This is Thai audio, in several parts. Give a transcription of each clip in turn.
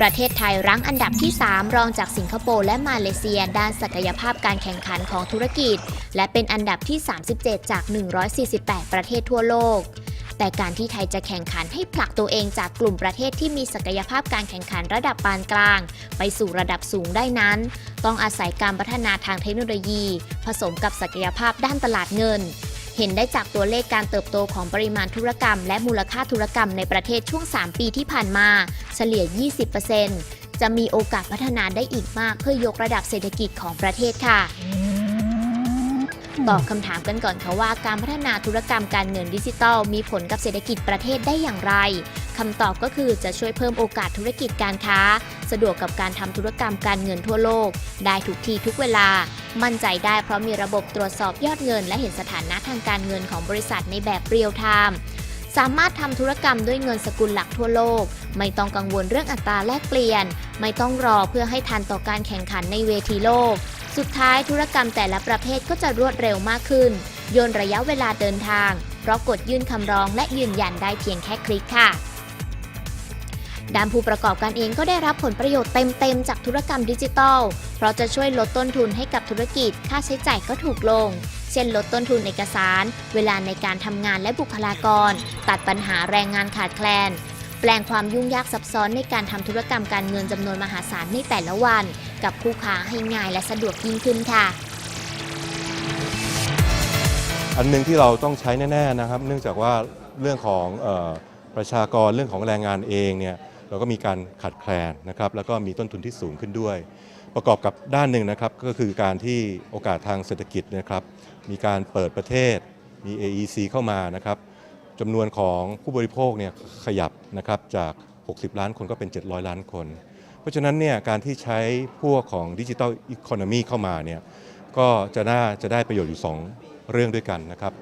ประเทศไทยรั้งอันดับที่ 3 รองจากสิงคโปร์และมาเลเซีย ด้านศักยภาพการแข่งขันของธุรกิจ และเป็นอันดับที่ 37 จาก 148 ประเทศทั่วโลก แต่การที่ไทยจะแข่งขันให้ผลักตัวเองจากกลุ่มประเทศที่มีศักยภาพการแข่งขันระดับปานกลาง ไปสู่ระดับสูงได้นั้น ต้องอาศัยการพัฒนาทางเทคโนโลยี ผสมกับศักยภาพด้านตลาดเงิน เห็นได้จากตัวเลขการเติบโตของปริมาณธุรกรรม และมูลค่าธุรกรรมในประเทศช่วง 3 ปีที่ผ่านมา เฉลี่ย 20%จะมีโอกาสพัฒนาได้อีกมากเพื่อยกระดับเศรษฐกิจของประเทศค่ะตอบคำถามกันก่อนค่ะว่าการพัฒนาธุรกรรมการเงินดิจิทัลมีผลกับเศรษฐกิจประเทศได้อย่างไร คำตอบก็คือจะช่วยเพิ่มโอกาสธุรกิจการค้า สะดวกกับการทำธุรกรรมการเงินทั่วโลก ได้ทุกที่ทุกเวลา มั่นใจได้เพราะมีระบบตรวจสอบยอดเงิน และเห็นสถานะทางการเงินของบริษัทในแบบเรียลไทม์สามารถทำธุรกรรมด้วยเงินสกุลหลักทั่วโลก ไม่ต้องกังวลเรื่องอัตราแลกเปลี่ยน ไม่ต้องรอเพื่อให้ทันต่อการแข่งขันในเวทีโลก สุดท้ายธุรกรรมแต่ละประเภทก็จะรวดเร็วมากขึ้นย่นระยะเวลาเดินทาง เพราะกดยื่นคำร้องและยืนยันได้เพียงแค่คลิกค่ะ ด้านผู้ประกอบการเองก็ได้รับผลประโยชน์เต็มๆจากธุรกรรมดิจิทัล เพราะจะช่วยลดต้นทุนให้กับธุรกิจ ค่าใช้จ่ายก็ถูกลง เช่นลดต้นทุนเอกสาร เวลาในการทำงานและบุคลากร ตัดปัญหาแรงงานขาดแคลน แปลงความยุ่งยากซับซ้อนในการทำธุรกรรมการเงินจำนวนมหาศาลในแต่ละวัน กับคู่ค้าให้ง่ายและสะดวกยิ่งขึ้นค่ะอันหนึ่งที่เราต้องใช้แน่ๆนะครับ เนื่องจากว่าเรื่องของออประชากรเรื่องของแรงงานเองเนี่ย เราก็มีการขาดแคลนนะครับแล้วก็มีต้นทุนที่สูงขึ้นด้วย ประกอบกับด้านหนึ่งนะครับก็คือการที่โอกาสทางเศรษฐกิจนะครับมีการเปิดประเทศมี AEC เข้ามานะครับจำนวนของผู้บริโภคเนี่ยขยับนะครับจาก 60 ล้านคนก็เป็น 700 ล้านคน เพราะฉะนั้นเนี่ยการที่ใช้พวกของดิจิทัลอีโคโนมีเข้ามาเนี่ยก็จะน่าจะได้ประโยชน์อยู่ 2 เรื่องด้วยกันนะครับ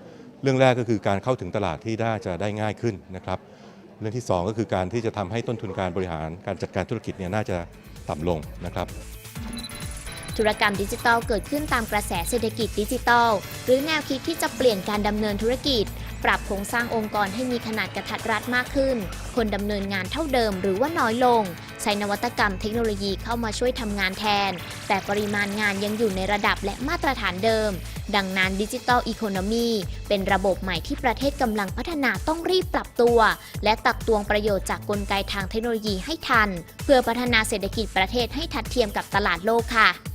เรื่องแรกก็คือการเข้าถึงตลาดที่น่าจะได้ง่ายขึ้นนะครับ รื่องที่ 2 ก็คือการที่จะทำให้ต้นทุนการบริหารการจัดการธุรกิจเนี่ยน่าจะต่ำลงนะครับ ธุรกรรมดิจิทัลเกิดขึ้นตามกระแสเศรษฐกิจดิจิทัล หรือแนวคิดที่จะเปลี่ยนการดำเนินธุรกิจ ปรับโครงสร้างองค์กรให้มีขนาดกระทัดรัดมากขึ้น คนดำเนินงานเท่าเดิมหรือว่าน้อยลง ใช้นวัตกรรมเทคโนโลยีเข้ามาช่วยทำงานแทน แต่ปริมาณงานยังอยู่ในระดับและมาตรฐานเดิม ดังนั้นดิจิทัลอีโคโนมีเป็นระบบใหม่ที่ประเทศกำลังพัฒนาต้องรีบปรับตัว และตักตวงประโยชน์จากกลไกทางเทคโนโลยีให้ทัน เพื่อพัฒนาเศรษฐกิจประเทศให้ทัดเทียมกับตลาดโลกค่ะ